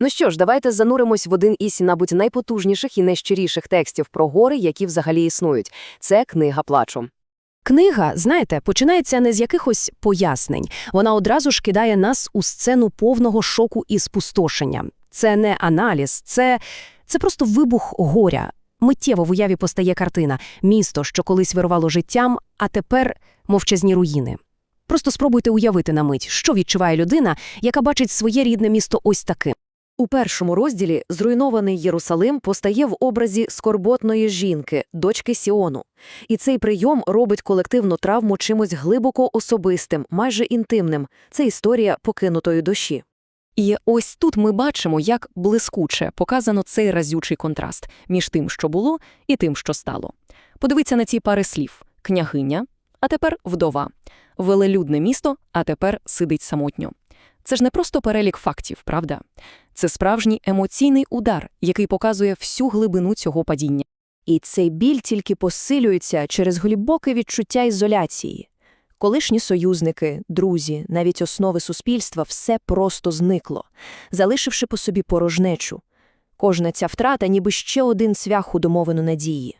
Ну що ж, давайте зануримось в один із, мабуть, найпотужніших і найщиріших текстів про гори, які взагалі існують. Це книга плачу. Книга, знаєте, починається не з якихось пояснень. Вона одразу ж кидає нас у сцену повного шоку і спустошення. Це не аналіз, це, це просто вибух горя. Миттєво в уяві постає картина – місто, що колись вирувало життям, а тепер мовчазні руїни. Просто спробуйте уявити на мить, що відчуває людина, яка бачить своє рідне місто ось таким. У першому розділі зруйнований Єрусалим постає в образі скорботної жінки, дочки Сіону. І цей прийом робить колективну травму чимось глибоко особистим, майже інтимним. Це історія покинутої душі. І ось тут ми бачимо, як блискуче показано цей разючий контраст між тим, що було, і тим, що стало. Подивіться на ці пари слів: княгиня, а тепер вдова, велелюдне місто, а тепер сидить самотньо. Це ж не просто перелік фактів, правда? Це справжній емоційний удар, який показує всю глибину цього падіння. І цей біль тільки посилюється через глибоке відчуття ізоляції. Колишні союзники, друзі, навіть основи суспільства – все просто зникло, залишивши по собі порожнечу. Кожна ця втрата ніби ще один цвях у домовину надії.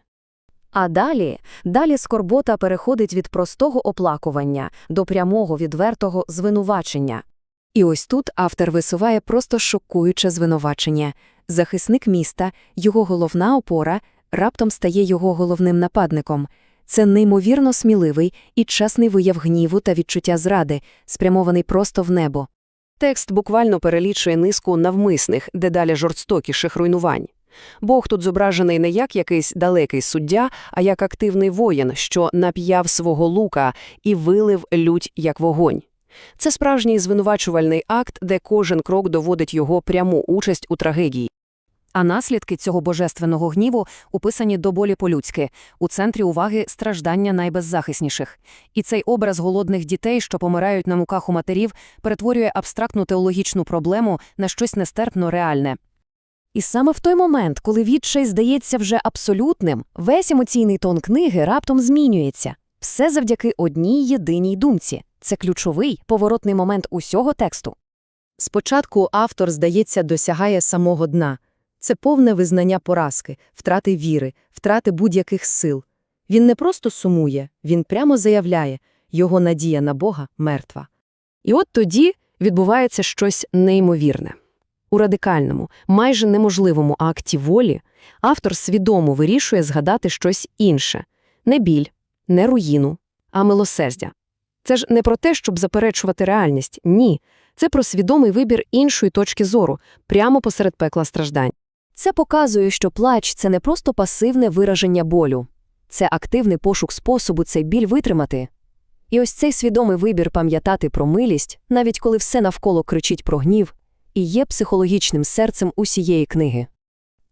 А далі, далі скорбота переходить від простого оплакування до прямого відвертого звинувачення. І ось тут автор висуває просто шокуюче звинувачення. Захисник міста, його головна опора, раптом стає його головним нападником. Це неймовірно сміливий і чесний вияв гніву та відчуття зради, спрямований просто в небо. Текст буквально перелічує низку навмисних, дедалі жорстокіших руйнувань. Бог тут зображений не як якийсь далекий суддя, а як активний воїн, що нап'яв свого лука і вилив лють як вогонь. Це справжній звинувачувальний акт, де кожен крок доводить його пряму участь у трагедії. А наслідки цього божественного гніву описані до болі по-людськи, у центрі уваги страждання найбеззахисніших. І цей образ голодних дітей, що помирають на муках у матерів, перетворює абстрактну теологічну проблему на щось нестерпно реальне. І саме в той момент, коли відчай здається вже абсолютним, весь емоційний тон книги раптом змінюється. Все завдяки одній єдиній думці. Це ключовий поворотний момент усього тексту. Спочатку автор, здається, досягає самого дна. Це повне визнання поразки, втрати віри, втрати будь-яких сил. Він не просто сумує, він прямо заявляє його надія на Бога мертва. І от тоді відбувається щось неймовірне. У радикальному, майже неможливому акті волі автор свідомо вирішує згадати щось інше – не біль, не руїну, а милосердя. Це ж не про те, щоб заперечувати реальність, ні. Це про свідомий вибір іншої точки зору, прямо посеред пекла страждань. Це показує, що плач – це не просто пасивне вираження болю. Це активний пошук способу цей біль витримати. І ось цей свідомий вибір пам'ятати про милість, навіть коли все навколо кричить про гнів, і є психологічним серцем усієї книги.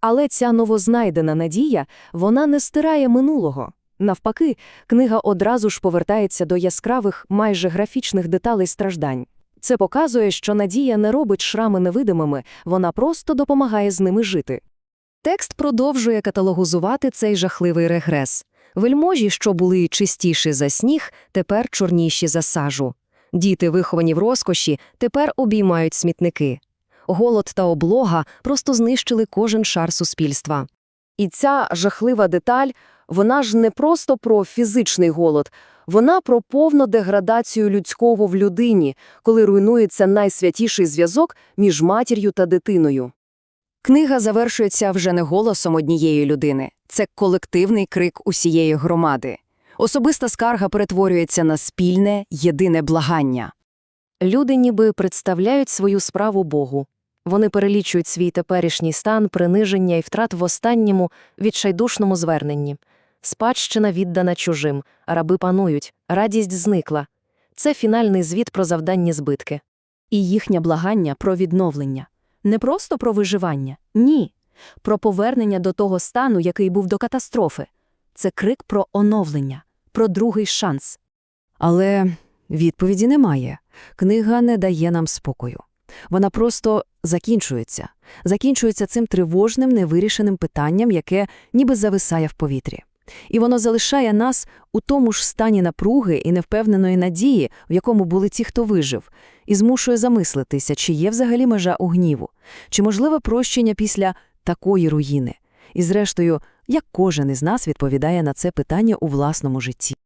Але ця новознайдена надія, вона не стирає минулого. Навпаки, книга одразу ж повертається до яскравих, майже графічних деталей страждань. Це показує, що надія не робить шрами невидимими, вона просто допомагає з ними жити. Текст продовжує каталогузувати цей жахливий регрес. Вельможі, що були чистіші за сніг, тепер чорніші за сажу. Діти, виховані в розкоші, тепер обіймають смітники. Голод та облога просто знищили кожен шар суспільства. І ця жахлива деталь, вона ж не просто про фізичний голод, вона про повну деградацію людського в людині, коли руйнується найсвятіший зв'язок між матір'ю та дитиною. Книга завершується вже не голосом однієї людини. Це колективний крик усієї громади. Особиста скарга перетворюється на спільне, єдине благання. Люди ніби представляють свою справу Богу. Вони перелічують свій теперішній стан, приниження і втрат в останньому відчайдушному зверненні. Спадщина віддана чужим, раби панують, радість зникла. Це фінальний звіт про завданні збитки. І їхнє благання про відновлення. Не просто про виживання, ні. Про повернення до того стану, який був до катастрофи. Це крик про оновлення, про другий шанс. Але відповіді немає. Книга не дає нам спокою. Вона просто закінчується. Закінчується цим тривожним, невирішеним питанням, яке ніби зависає в повітрі. І воно залишає нас у тому ж стані напруги і невпевненої надії, в якому були ті, хто вижив, і змушує замислитися, чи є взагалі межа у гніву, чи можливе прощення після такої руїни. І зрештою, як кожен із нас відповідає на це питання у власному житті.